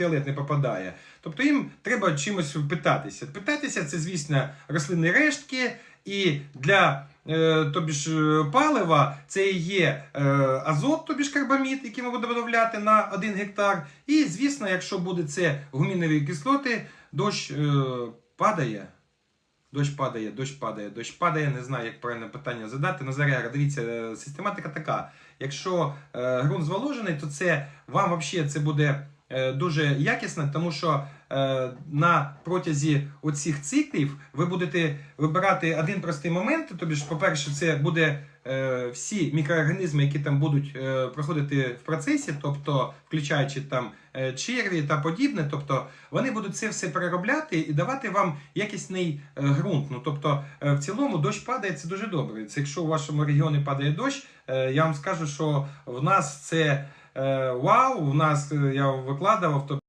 ультрафіолет не попадає. Тобто їм треба чимось питатися. Питатися це, звісно, рослинні рештки, і для е, тобі ж палива це є е, азот, тобі ж карбамід, який ми будемо додавати на 1 гектар. І, звісно, якщо буде це гумінові кислоти, дощ е, падає. Дощ падає, дощ падає, дощ падає. Не знаю, як правильно питання задати. Назаряра, дивіться, систематика така. Якщо е, ґрунт зволожений, то це вам взагалі це буде дуже якісно, тому що е, на протязі оцих циклів ви будете вибирати один простий момент. Тобі ж, по-перше, це буде е, всі мікроорганізми, які там будуть е, проходити в процесі, тобто включаючи там е, черві та подібне, тобто вони будуть це все переробляти і давати вам якісний е, ґрунт. Ну тобто, е, в цілому дощ падає, це дуже добре. Це якщо у вашому регіоні падає дощ, е, я вам скажу, що в нас це е, вау. у нас е, я викладав, тобто